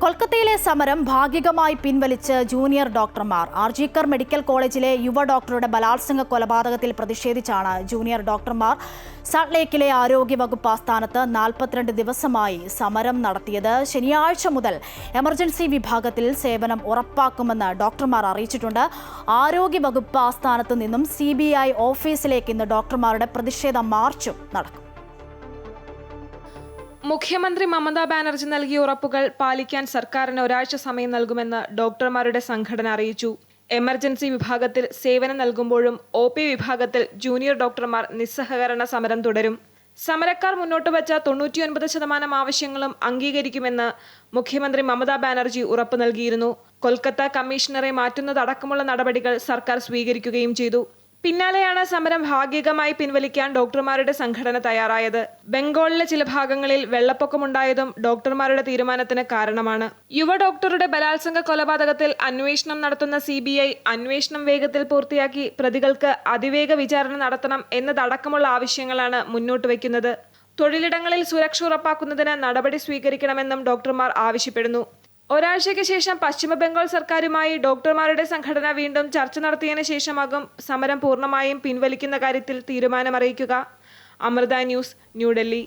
കൊൽക്കത്തയിലെ സമരം ഭാഗികമായി പിൻവലിച്ച് ജൂനിയർ ഡോക്ടർമാർ. ആർജിക്കർ മെഡിക്കൽ കോളേജിലെ യുവ ഡോക്ടറുടെ ബലാത്സംഗ കൊലപാതകത്തിൽ പ്രതിഷേധിച്ചാണ് ജൂനിയർ ഡോക്ടർമാർ സൾട്ട്ലേക്കിലെ ആരോഗ്യവകുപ്പ് ആസ്ഥാനത്ത് നാൽപ്പത്തിരണ്ട് ദിവസമായി സമരം നടത്തിയത്. ശനിയാഴ്ച മുതൽ എമർജൻസി വിഭാഗത്തിൽ സേവനം ഉറപ്പാക്കുമെന്ന് ഡോക്ടർമാർ അറിയിച്ചിട്ടുണ്ട്. ആരോഗ്യവകുപ്പ് ആസ്ഥാനത്ത് നിന്നും സി ഓഫീസിലേക്ക് ഇന്ന് ഡോക്ടർമാരുടെ പ്രതിഷേധ മാർച്ചും നടക്കും. മുഖ്യമന്ത്രി മമതാ ബാനർജി നൽകിയ ഉറപ്പുകൾ പാലിക്കാൻ സർക്കാരിന് ഒരാഴ്ച സമയം നൽകുമെന്ന് ഡോക്ടർമാരുടെ സംഘടന അറിയിച്ചു. എമർജൻസി വിഭാഗത്തിൽ സേവനം നൽകുമ്പോഴും ഒ പി വിഭാഗത്തിൽ ജൂനിയർ ഡോക്ടർമാർ നിസ്സഹകരണ സമരം തുടരും. സമരക്കാർ മുന്നോട്ട് വച്ച തൊണ്ണൂറ്റിയൊൻപത് ശതമാനം ആവശ്യങ്ങളും അംഗീകരിക്കുമെന്ന് മുഖ്യമന്ത്രി മമതാ ബാനർജി ഉറപ്പ് നൽകിയിരുന്നു. കൊൽക്കത്ത കമ്മീഷണറെ മാറ്റുന്നതടക്കമുള്ള നടപടികൾ സർക്കാർ സ്വീകരിക്കുകയും ചെയ്തു. പിന്നാലെയാണ് സമരം ഭാഗികമായി പിൻവലിക്കാൻ ഡോക്ടർമാരുടെ സംഘടന തയ്യാറായത്. ബംഗാളിലെ ചില ഭാഗങ്ങളിൽ വെള്ളപ്പൊക്കമുണ്ടായതും ഡോക്ടർമാരുടെ തീരുമാനത്തിന് കാരണമാണ്. യുവ ഡോക്ടറുടെ ബലാത്സംഗ കൊലപാതകത്തിൽ അന്വേഷണം നടത്തുന്ന സി അന്വേഷണം വേഗത്തിൽ പൂർത്തിയാക്കി പ്രതികൾക്ക് അതിവേഗ വിചാരണ നടത്തണം എന്നതടക്കമുള്ള ആവശ്യങ്ങളാണ് മുന്നോട്ട് വയ്ക്കുന്നത്. തൊഴിലിടങ്ങളിൽ സുരക്ഷ ഉറപ്പാക്കുന്നതിന് നടപടി സ്വീകരിക്കണമെന്നും ഡോക്ടർമാർ ആവശ്യപ്പെടുന്നു. ഒരാഴ്ചയ്ക്ക് ശേഷം പശ്ചിമ ബംഗാൾ സർക്കാരുമായി ഡോക്ടർമാരുടെ സംഘടന വീണ്ടും ചർച്ച നടത്തിയതിനു ശേഷമാകും സമരം പൂർണമായും പിൻവലിക്കുന്ന കാര്യത്തിൽ തീരുമാനമറിയിക്കുക. അമൃത ന്യൂസ് ന്യൂഡൽഹി